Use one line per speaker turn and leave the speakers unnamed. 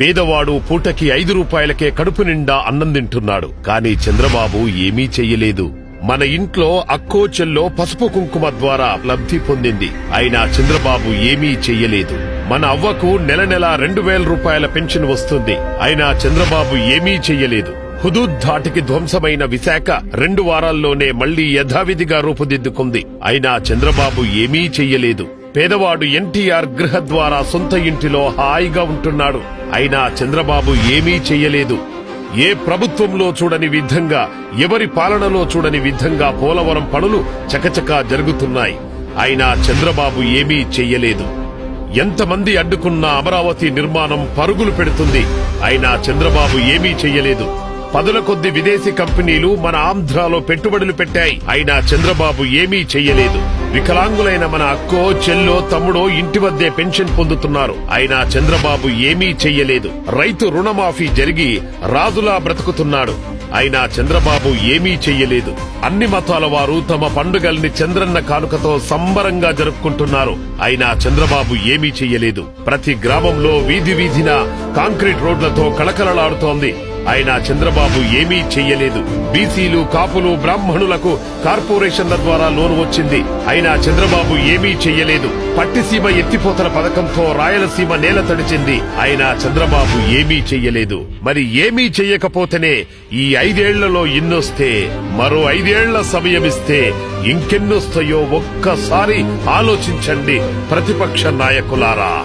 పేదవాడు పూటకి ఐదు రూపాయలకే కడుపు నిండా అన్నం తింటున్నాడు. కానీ చంద్రబాబు ఏమీ చెయ్యలేదు. మన ఇంట్లో అక్కో చెల్లో పసుపు కుంకుమ ద్వారా లబ్ధి పొందింది. అయినా చంద్రబాబు ఏమీ చెయ్యలేదు. మన అవ్వకు నెల నెల రెండు వేల రూపాయల పెన్షన్ వస్తుంది. అయినా చంద్రబాబు ఏమీ చెయ్యలేదు. హుదూద్ ధాటికి ధ్వంసమైన విశాఖ రెండు వారాల్లోనే మళ్ళీ యథావిధిగా రూపుదిద్దుకుంది. అయినా చంద్రబాబు ఏమీ చెయ్యలేదు. పేదవాడు ఎన్టీఆర్ గృహ ద్వారా సొంత ఇంటిలో హాయిగా ఉంటున్నాడు. అయినా చంద్రబాబు ఏమీ చెయ్యలేదు. ఏ ప్రభుత్వంలో చూడని విధంగా ఎవరి పాలనలో చూడని విధంగా పోలవరం పనులు చకచకా జరుగుతున్నాయి. అయినా చంద్రబాబు ఏమీ చెయ్యలేదు. ఎంతమంది అడ్డుకున్న అమరావతి నిర్మాణం పరుగులు పెడుతుంది. అయినా చంద్రబాబు ఏమీ చెయ్యలేదు. పదుల కొద్ది విదేశీ కంపెనీలు మన ఆంధ్రాలో పెట్టుబడులు పెట్టాయి. అయినా చంద్రబాబు ఏమీ చెయ్యలేదు. వికలాంగులైన మన అక్కో చెల్లో తమ్ముడో ఇంటి వద్దే పెన్షన్ పొందుతున్నారు. అయినా చంద్రబాబు ఏమీ చెయ్యలేదు. రైతు రుణమాఫీ జరిగి రాజులా బ్రతుకుతున్నాడు. అయినా చంద్రబాబు ఏమీ చెయ్యలేదు. అన్ని మతాల వారు తమ పండుగల్ని చంద్రన్న కానుకతో సంబరంగా జరుపుకుంటున్నారు. అయినా చంద్రబాబు ఏమీ చెయ్యలేదు. ప్రతి గ్రామంలో వీధి వీధిన కాంక్రీట్ రోడ్లతో కళకళలాడుతోంది. అయినా చంద్రబాబు ఏమీ చెయ్యలేదు. బీసీలు కాపులు బ్రాహ్మణులకు కార్పొరేషన్ల ద్వారా లోన్ వచ్చింది. అయినా చంద్రబాబు ఏమీ చెయ్యలేదు. పట్టిసీమ ఎత్తిపోతల పథకంతో రాయలసీమ నేల తడిచింది. అయినా చంద్రబాబు ఏమీ చెయ్యలేదు. మరి ఏమీ చెయ్యకపోతేనే ఈ ఐదేళ్ళలో ఇన్నొస్తే మరో ఐదేళ్ళ సమయమిస్తే ఇంకెన్నొస్తాయో ఒక్కసారి ఆలోచించండి ప్రతిపక్ష నాయకులారా.